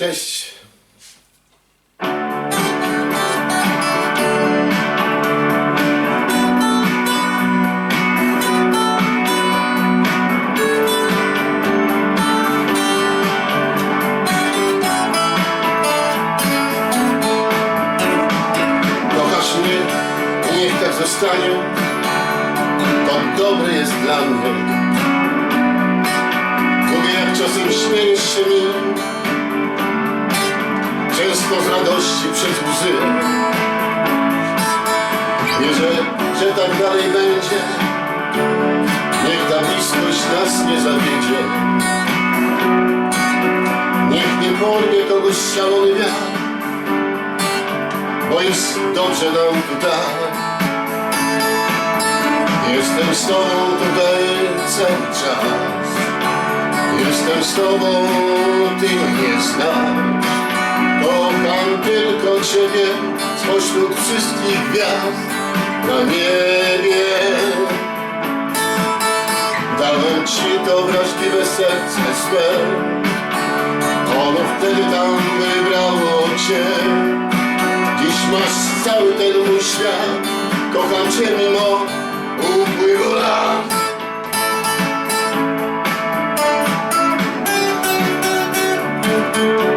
Cześć. Tak zostanie. To dobre jest dla mnie. Lubię jak czasem śmiejesz się mi Często z radości przez łzy. Wierzę, że tak dalej będzie. Niech ta bliskość nas nie zawiedzie. Niech nie porwie kogoś szalony wiatr Bo jest dobrze nam tutaj. Jestem z tobą tutaj cały czas. Jestem z tobą, ty mnie znasz Kocham tylko ciebie spośród wszystkich gwiazd na niebie. Dałem ci to wrażliwe serce swe. Ono wtedy tam wybrało cię. Dziś masz cały ten mój świat. Kocham cię mimo upływu lat. Zobacz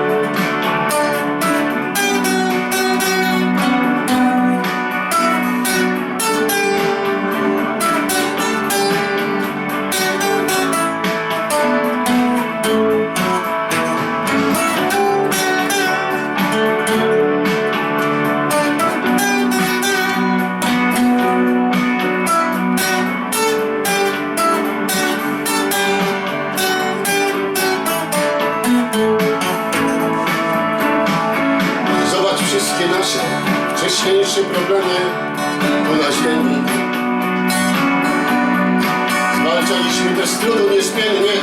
Trudu niezmiennie,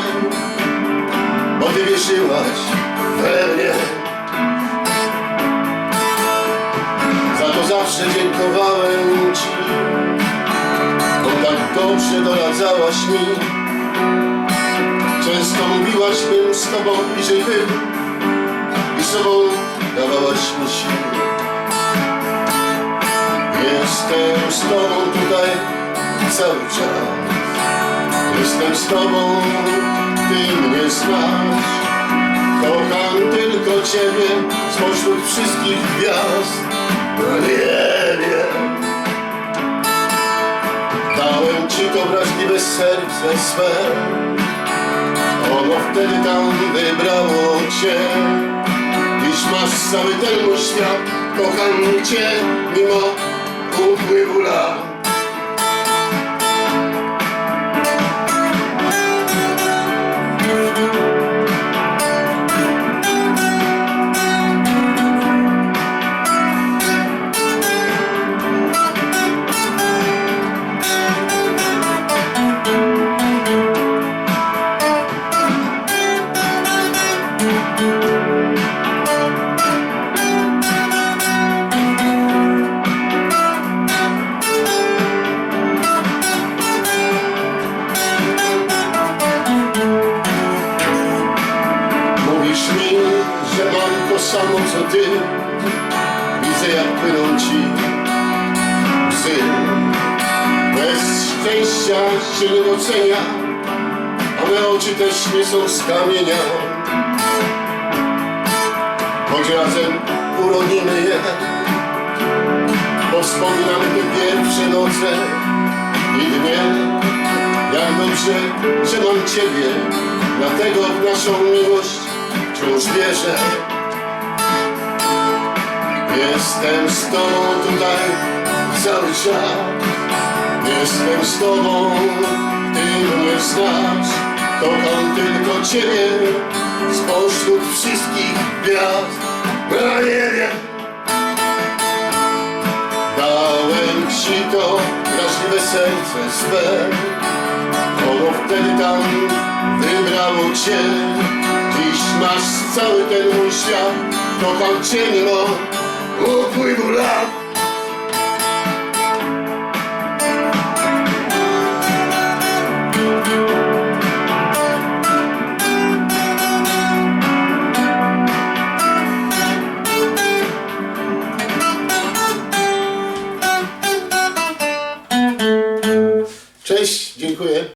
bo Ty wierzyłaś we mnie. Za to zawsze dziękowałem Ci, bo tak dobrze doradzałaś mi. Często mówiłaś, bym z Tobą bliżej był i sobą dawałaś mi siły. Jestem z tobą tutaj cały czas. Jestem z tobą, ty mnie znasz. Kocham tylko ciebie spośród wszystkich gwiazd na niebie. Dałem ci to wrażliwe serce swe. Ono wtedy tam wybrało cię. Dziś masz cały ten mój świat Kocham cię mimo upływu lat Mówisz mi, że mam to samo co ty. Widzę jak płyną ci łzy. Bez szczęścia się nie docenia A me oczy też nie są z kamienia. Choć razem uronimy je Bo wspominamy te pierwsze noce i dnie. Jak dobrze, że mam Ciebie Dlatego w naszą miłość wciąż wierzę Jestem z Tobą tutaj cały czas Jestem z Tobą, Ty mnie znasz. Kocham tylko Ciebie spośród wszystkich gwiazd. Na niebie Dałem Ci to wrażliwe serce swe. Ono wtedy tam wybrało Cię Dziś masz cały ten mój świat Kocham Cię mimo upływu lat